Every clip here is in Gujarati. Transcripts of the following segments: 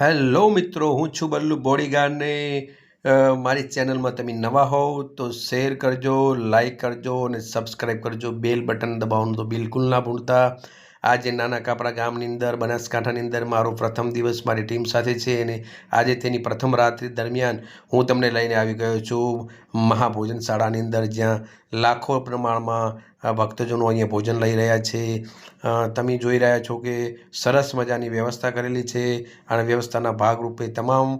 હેલો મિત્રો, હું છું બલ્લુ બોડીગાર્ડને. મારી ચેનલમાં તમે નવા હોવ તો શેર કરજો, લાઈક કરજો અને સબસ્ક્રાઈબ કરજો. બેલ બટન દબાવવાનું તો બિલકુલ ના ભૂલતા. આજે નાના કાપડા ગામની અંદર, બનાસકાંઠાની અંદર મારો પ્રથમ દિવસ મારી ટીમ સાથે છે અને આજે તેની પ્રથમ રાત્રિ દરમિયાન હું તમને લઈને આવી ગયો છું મહાભોજન શાળાની અંદર, જ્યાં લાખો પ્રમાણમાં ભક્તજનો અહીંયા ભોજન લઈ રહ્યા છે. તમે જોઈ રહ્યા છો કે સરસ મજાની વ્યવસ્થા કરેલી છે અને વ્યવસ્થાના ભાગરૂપે તમામ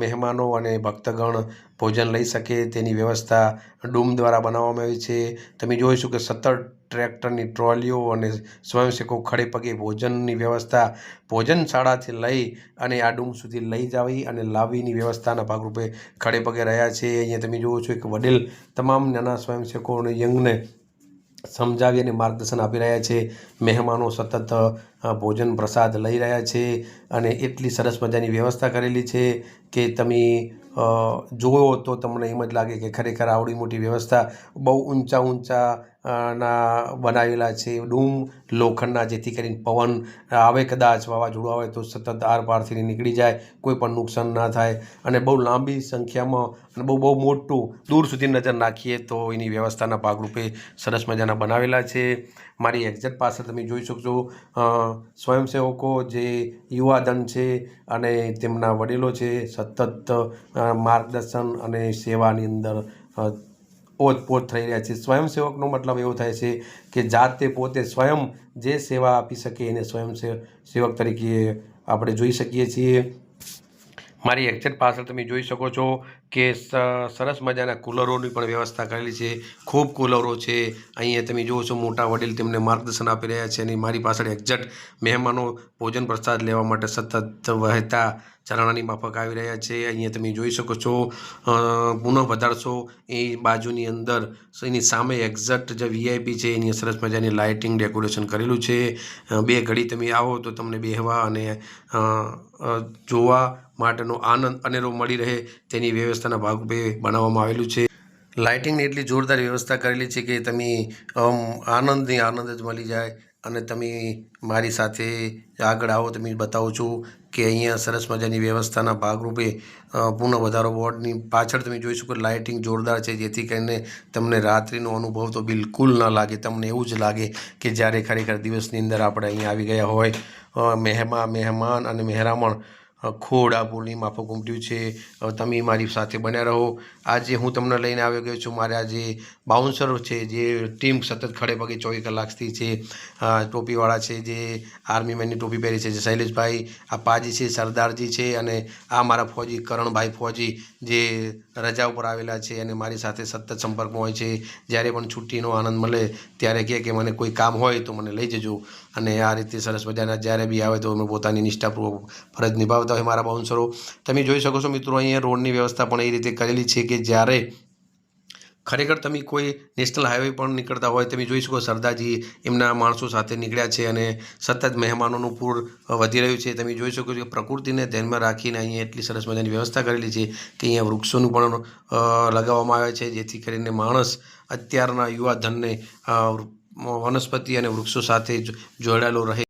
મહેમાનો અને ભક્તગણ ભોજન લઈ શકે. તેની વ્યવસ્થા ડૂમ દ્વારા બનાવવામાં આવી છે. તમે જોઈશું કે સત્તર ટ્રેક્ટરની ટ્રોલીઓ અને સ્વયંસેવકો ખડે પગે ભોજનની વ્યવસ્થા ભોજનશાળાથી લઈ અને આ ડુંગ સુધી લઈ જાવી અને લાવીની વ્યવસ્થાના ભાગરૂપે ખડે પગે રહ્યા છે. અહીંયા તમે જુઓ છો એક વડીલ તમામ નાના સ્વયંસેવકો અને યંગને સમજાવી અને માર્ગદર્શન આપી રહ્યા છે. મહેમાનો સતત ભોજન પ્રસાદ લઈ રહ્યા છે અને એટલી સરસ મજાની વ્યવસ્થા કરેલી છે કે તમે જુઓ તો તમને એમ જ લાગે કે ખરેખર આવડી મોટી વ્યવસ્થા બહુ ઊંચા ઊંચા ના બનાવેલા છે. ડૂમ, લોખંડના, જેથી કરીને પવન આવે કદાચ, વાવાઝોડું આવે તો સતત આરપારથી નીકળી જાય, કોઈ પણ નુકસાન ના થાય. અને બહુ લાંબી સંખ્યામાં અને બહુ બહુ મોટું દૂર સુધી નજર નાખીએ તો એની વ્યવસ્થાના ભાગરૂપે સરસ મજાના બનાવેલા છે. મારી એક્ઝેટ પાસે તમે જોઈ શકશો. સ્વયંસેવકો જે યુવાધન છે અને તેમના વડીલો છે સતત માર્ગદર્શન અને સેવાની અંદર ઓતપોત થઈ રહ્યા છે. સ્વયંસેવકનો મતલબ એવો થાય છે કે જાતે પોતે સ્વયં જે સેવા આપી શકે એને સ્વયંસે, સેવક તરીકે આપણે જોઈ શકીએ છીએ. મારી એક્ઝેટ પાછળ તમે જોઈ શકો છો કે સરસ મજાના કુલરોની પણ વ્યવસ્થા કરેલી છે. ખૂબ કુલરો છે. અહીંયા તમે જુઓ છો, મોટા વડીલ તેમને માર્ગદર્શન આપી રહ્યા છે અને મારી પાછળ એક્ઝેક્ટ મહેમાનો ભોજન પ્રસાદ લેવા માટે સતત વહેતા ચરણાની માફક આવી રહ્યા છે. અહીંયા તમે જોઈ શકો છો પુનઃ વધારશો એ બાજુની અંદર એની સામે એક્ઝેક્ટ જે વીઆઈપી છે, એની સરસ મજાની લાઇટિંગ ડેકોરેશન કરેલું છે. બે ઘડી તમે આવો તો તમને બેહવા અને જોવા માટેનો આનંદ અનેરો મળી રહે તેની વ્યવસ્થાના ભાગરૂપે બનાવવામાં આવેલું છે. લાઇટિંગની એટલી જોરદાર વ્યવસ્થા કરેલી છે કે તમે આનંદની આનંદ જ મળી જાય અને તમે મારી સાથે આગળ આવો, તમે બતાવો છો કે અહીંયા સરસ મજાની વ્યવસ્થાના ભાગરૂપે પૂર્ણ વધારો વોર્ડની પાછળ તમે જોઈ શકો લાઇટિંગ જોરદાર છે, જેથી કરીને તમને રાત્રિનો અનુભવ તો બિલકુલ ન લાગે. તમને એવું જ લાગે કે જ્યારે ખરેખર દિવસની અંદર આપણે અહીંયા આવી ગયા હોય. મહેમા, મહેમાન અને મહેરામણ ખોડા પુલની માફક ઉમટ્યું છે. તમે મારી સાથે બન્યા રહો. આજે હું તમને લઈને આવ્યો ગયો છું. મારા જે બાઉન્સરો છે, જે ટીમ સતત ખડે પગે ચોવીસ કલાકથી છે. ટોપીવાળા છે, જે આર્મી મેનની ટોપી પહેરી છે, જે શૈલેષભાઈ, આ પાજી છે, સરદારજી છે અને આ મારા ફોજી, કરણભાઈ ફોજી, જે રજા ઉપર આવેલા છે અને મારી સાથે સતત સંપર્કમાં હોય છે. જ્યારે પણ છુટ્ટીનો આનંદ મળે, ત્યારે કહે કે મને કોઈ કામ હોય તો મને લઈ જજો. અને આ રીતે સરસ મજાના જ્યારે બી આવે તો અમે પોતાની નિષ્ઠાપૂર્વક ફરજ નિભાવતા હોય મારા બાઉન્સરો. તમે જોઈ શકો છો મિત્રો અહીંયા રોડની વ્યવસ્થા પણ એ રીતે કરેલી છે કે જ્યારે ખરેખર તમે કોઈ નેશનલ હાઈવે પણ નીકળતા હોય તમે જોઈ શકો સરદારજી એમના માણસો સાથે નીકળ્યા છે અને સતત મહેમાનોનું પૂર વધી રહ્યું છે. તમે જોઈ શકો છો કે પ્રકૃતિને ધ્યાનમાં રાખીને અહીંયા એટલી સરસ મજાની વ્યવસ્થા કરેલી છે કે અહીંયા વૃક્ષોનું પણ લગાવવામાં આવે છે જેથી કરીને માણસ અત્યારના યુવા ધનને અ, વનસ્પતિ અને વૃક્ષો સાથે જોડાયેલો રહે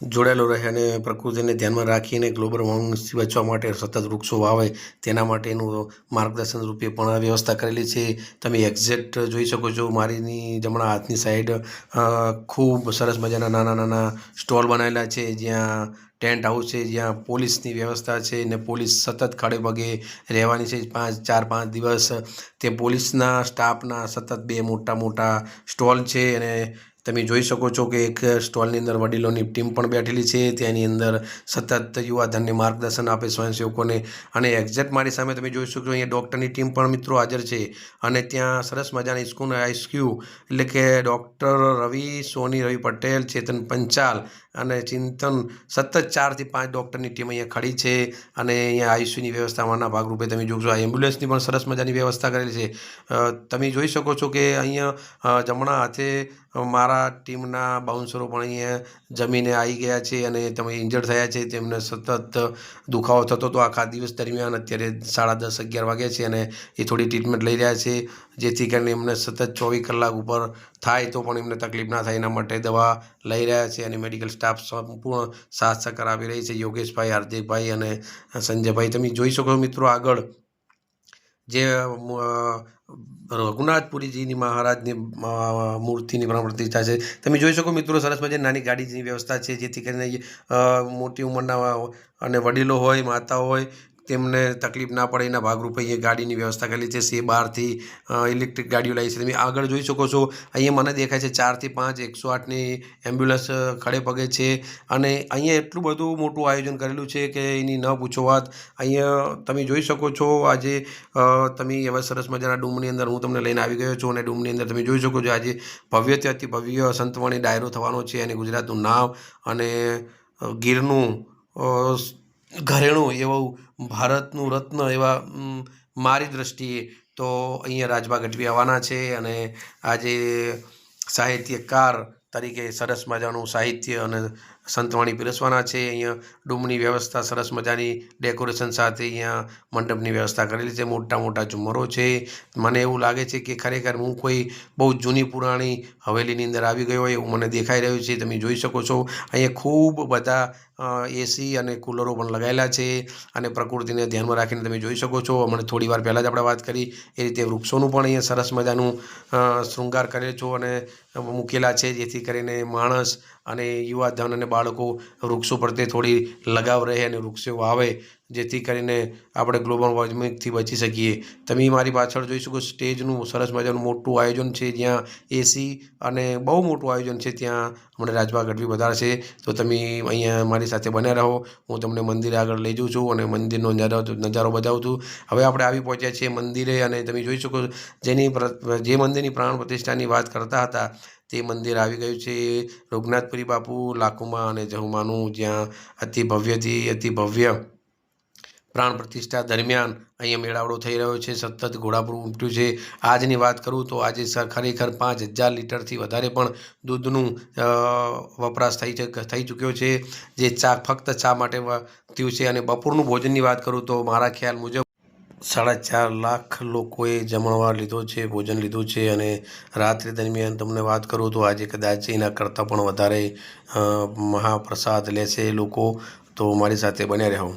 જોડાયેલો રહે અને પ્રકૃતિને ધ્યાનમાં રાખીને ગ્લોબલ વોર્મિંગથી બચવા માટે સતત વૃક્ષો વાવે, તેના માટેનું માર્ગદર્શન રૂપે પણ વ્યવસ્થા કરેલી છે. તમે એક્ઝેક્ટ જોઈ શકો છો, મારીની જમણા હાથની સાઈડ ખૂબ સરસ મજાના નાના નાના સ્ટોલ બનાવેલા છે, જ્યાં ટેન્ટ હાઉસ છે, જ્યાં પોલીસની વ્યવસ્થા છે ને પોલીસ સતત ખડે પગે રહેવાની છે. પાંચ, ચાર, પાંચ દિવસ તે પોલીસના સ્ટાફના સતત બે મોટા મોટા સ્ટોલ છે અને તમે જોઈ શકો છો કે એક સ્ટોલની અંદર વડીલોની ટીમ પણ બેઠેલી છે. તેની અંદર સતત યુવાધનને માર્ગદર્શન આપે સ્વયંસેવકોને. અને એક્ઝેક્ટ મારી સામે તમે જોઈ શકો અહીંયા ડૉક્ટરની ટીમ પણ મિત્રો હાજર છે. અને ત્યાં સરસ મજાની સ્કૂલ આઈસ્ક્યુ એટલે કે ડૉક્ટર રવિ સોની રવિ પટેલ, ચેતન પંચાલ અને ચિંતન સતત ચારથી પાંચ ડૉક્ટરની ટીમ અહીંયા ખડી છે અને અહીંયા આઈસીયુની વ્યવસ્થામાંના ભાગરૂપે તમે જોશો. આ એમ્બ્યુલન્સની પણ સરસ મજાની વ્યવસ્થા કરેલી છે. તમે જોઈ શકો છો કે અહીંયા જમણા હાથે મારા ટીમના બાઉન્સરો પણ અહીંયા જમીને આવી ગયા છે અને તમે ઇન્જર્ડ થયા છે. તેમને સતત દુખાવો થતો હતો આખા દિવસ દરમિયાન. અત્યારે સાડા દસ, અગિયાર વાગ્યા છે અને એ થોડી ટ્રીટમેન્ટ લઈ રહ્યા છે. જેથી કરીને એમને સતત ચોવીસ કલાક ઉપર થાય તો પણ એમને તકલીફ ના થાય એના માટે દવા લઈ રહ્યા છે અને મેડિકલ સ્ટાફ સંપૂર્ણ સાથ સહકાર આપી રહી છે. યોગેશભાઈ, હાર્દિકભાઈ અને સંજયભાઈ, તમે જોઈ શકો મિત્રો આગળ જે રઘુનાથપુરીજીની મહારાજની મૂર્તિની પણ પ્રતિષ્ઠા છે. તમે જોઈ શકો મિત્રો સરસ મજાની નાની ગાડીની વ્યવસ્થા છે જેથી કરીને મોટી ઉંમરના અને વડીલો હોય, માતા હોય તેમને તકલીફ ના પડે, એના ભાગરૂપે અહીંયા ગાડીની વ્યવસ્થા કરેલી છે, સે બહારથી ઇલેક્ટ્રિક ગાડીઓ લાવી છે. તમે આગળ જોઈ શકો છો, અહીંયા મને દેખાય છે ચારથી પાંચ એકસો આઠની એમ્બ્યુલન્સ ખડે પગે છે. અને અહીંયા એટલું બધું મોટું આયોજન કરેલું છે કે એની ન પૂછો વાત. અહીંયા તમે જોઈ શકો છો, આજે તમે એવા સરસ મજાના ડૂમની અંદર હું તમને લઈને આવી ગયો છું અને ડૂમની અંદર તમે જોઈ શકો છો આજે ભવ્યથી અતિ ભવ્ય સંતવાણી ડાયરો થવાનો છે અને ગુજરાતનું નામ અને ગીરનું ઘરેણું એવું ભારતનું રત્ન એવા મારી દૃષ્ટિએ તો અહીંયા રાજભા ગઢવી આવવાના છે અને આજે સાહિત્યકાર તરીકે સરસ મજાનું સાહિત્ય અને સંતવાણી પીરસવાના છે. અહીંયા ડૂમની વ્યવસ્થા સરસ મજાની ડેકોરેશન સાથે અહીંયા મંડપની વ્યવસ્થા કરેલી છે. મોટા મોટા ઝુમરો છે. મને એવું લાગે છે કે ખરેખર હું કોઈ બહુ જૂની પુરાણી હવેલીની અંદર આવી ગયો હોય એવું મને દેખાઈ રહ્યું છે. તમે જોઈ શકો છો. અહીંયા ખૂબ બધા એસી અને કુલરો પણ લગાવેલા છે અને પ્રકૃતિને ધ્યાનમાં રાખીને તમે જોઈ શકો છો. હમણાં થોડી વાર પહેલાં જ આપણે વાત કરી. એ રીતે વૃક્ષોનું પણ અહીંયા સરસ મજાનું શૃંગાર કરે છો અને મૂકેલા છે. જેથી કરીને માણસ અને યુવાધન અને બાળકો વૃક્ષો પ્રત્યે થોડી લગાવ રહે અને વૃક્ષો વાવે જેથી કરીને આપણે ગ્લોબલ વોર્મિંગથી બચી શકીએ. તમે મારી પાછળ જોઈ શકો સ્ટેજનું સરસ મજાનું મોટું આયોજન છે, જ્યાં એસી અને બહુ મોટું આયોજન છે, ત્યાં હમણાં રાજભા ગઢવી વધારશે તો તમે અહીંયા મારી સાથે બન્યા રહો. હું તમને મંદિર આગળ લઈ જઉં છું અને મંદિરનો નજારો બતાવું છું. હવે આપણે આવી પહોંચ્યા છીએ મંદિરે અને તમે જોઈ શકો જેની જે મંદિરની પ્રાણ પ્રતિષ્ઠાની વાત કરતા હતા, તે મંદિર આવી ગયું છે. રઘુનાથપુરી બાપુ, લાખુમા અને જહુમાનું જ્યાં અતિ ભવ્યથી અતિ ભવ્ય પ્રાણ પ્રતિષ્ઠા દરમિયાન અહીંયા મેળાવડો થઈ રહ્યો છે, સતત ઘોડાપુર ઉમટ્યું છે. આજની વાત કરું તો આજે ખરેખર પાંચ હજાર લીટરથી વધારે પણ દૂધનું વપરાશ થઈ થઈ ચૂક્યો છે. જે ચા, ફક્ત ચા માટે થયું છે અને બપોરનું ભોજનની વાત કરું તો મારા ખ્યાલ મુજબ સાડા ચાર લાખ લોકોએ જમણવાર લીધો છે, ભોજન લીધું છે અને રાત્રિ દરમિયાન તમને વાત કરું તો આજે કદાચ એના કરતાં પણ વધારે મહાપ્રસાદ લે છે લોકો. તો મારી સાથે બન્યા રહો.